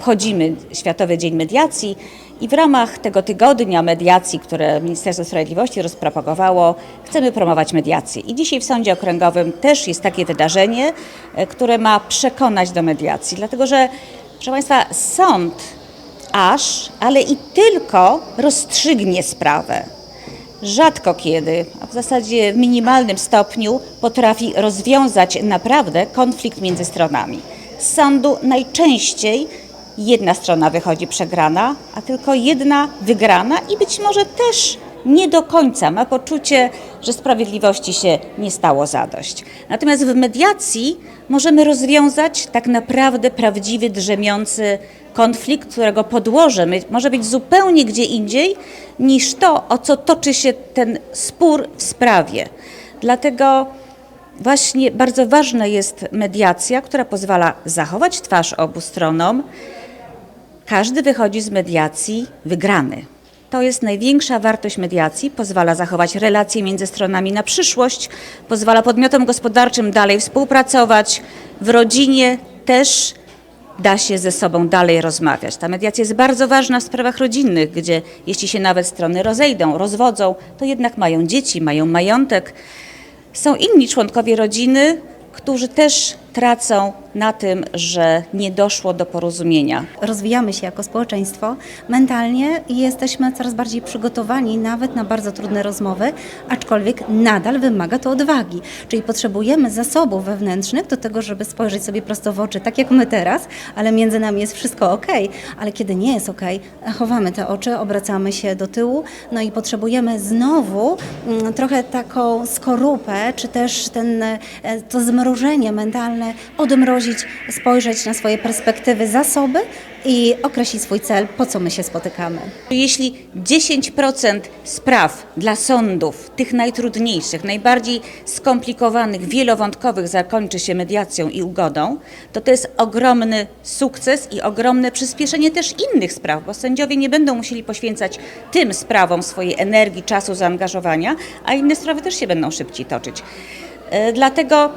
obchodzimy Światowy Dzień Mediacji i w ramach tego tygodnia mediacji, które Ministerstwo Sprawiedliwości rozpropagowało, chcemy promować mediację. I dzisiaj w Sądzie Okręgowym też jest takie wydarzenie, e, które ma przekonać do mediacji, dlatego że, proszę Państwa, sąd aż, ale i tylko rozstrzygnie sprawę rzadko kiedy, a w zasadzie w minimalnym stopniu potrafi rozwiązać naprawdę konflikt między stronami. Z sądu najczęściej jedna strona wychodzi przegrana, a tylko jedna wygrana i być może też nie do końca ma poczucie, że sprawiedliwości się nie stało zadość. Natomiast w mediacji możemy rozwiązać tak naprawdę prawdziwy, drzemiący konflikt, którego podłoże może być zupełnie gdzie indziej niż to, o co toczy się ten spór w sprawie. Dlatego właśnie bardzo ważna jest mediacja, która pozwala zachować twarz obu stronom. Każdy wychodzi z mediacji wygrany. To jest największa wartość mediacji, pozwala zachować relacje między stronami na przyszłość, pozwala podmiotom gospodarczym dalej współpracować, w rodzinie też da się ze sobą dalej rozmawiać. Ta mediacja jest bardzo ważna w sprawach rodzinnych, gdzie jeśli się nawet strony rozejdą, rozwodzą, to jednak mają dzieci, mają majątek. Są inni członkowie rodziny, którzy też tracą na tym, że nie doszło do porozumienia. rozwijamy się jako społeczeństwo mentalnie i jesteśmy coraz bardziej przygotowani nawet na bardzo trudne rozmowy, aczkolwiek nadal wymaga to odwagi. Czyli potrzebujemy zasobów wewnętrznych do tego, żeby spojrzeć sobie prosto w oczy, tak jak my teraz, ale między nami jest wszystko ok, ale kiedy nie jest ok, chowamy te oczy, obracamy się do tyłu, no i potrzebujemy znowu mm, trochę taką skorupę, czy też ten, e, to zmrożenie mentalne odmrozić, spojrzeć na swoje perspektywy, zasoby i określić swój cel, po co my się spotykamy. Jeśli 10% spraw dla sądów, tych najtrudniejszych, najbardziej skomplikowanych, wielowątkowych, zakończy się mediacją i ugodą, to to jest ogromny sukces i ogromne przyspieszenie też innych spraw, bo sędziowie nie będą musieli poświęcać tym sprawom swojej energii, czasu, zaangażowania, a inne sprawy też się będą szybciej toczyć. E, Dlatego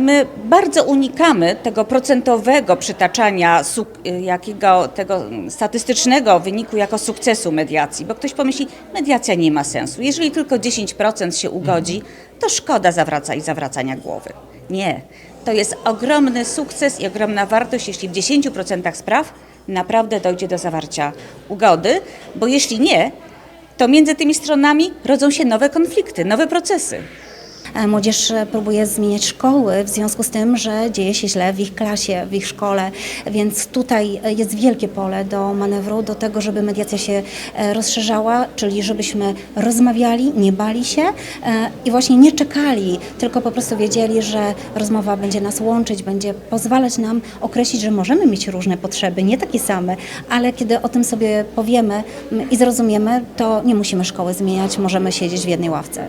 my bardzo unikamy tego procentowego przytaczania y, jakiego, tego statystycznego wyniku jako sukcesu mediacji, bo ktoś pomyśli, mediacja nie ma sensu. Jeżeli tylko 10% się ugodzi, to szkoda zawraca i zawracania głowy. Nie. To jest ogromny sukces i ogromna wartość, jeśli w 10% spraw naprawdę dojdzie do zawarcia ugody, bo jeśli nie, to między tymi stronami rodzą się nowe konflikty, nowe procesy. E, Młodzież e, próbuje zmieniać szkoły w związku z tym, że dzieje się źle w ich klasie, w ich szkole, więc tutaj e, jest wielkie pole do manewru, do tego, żeby mediacja się rozszerzała, czyli żebyśmy rozmawiali, nie bali się i właśnie nie czekali, tylko po prostu wiedzieli, że rozmowa będzie nas łączyć, będzie pozwalać nam określić, że możemy mieć różne potrzeby, nie takie same, ale kiedy o tym sobie powiemy mm, i zrozumiemy, to nie musimy szkoły zmieniać, możemy siedzieć w jednej ławce.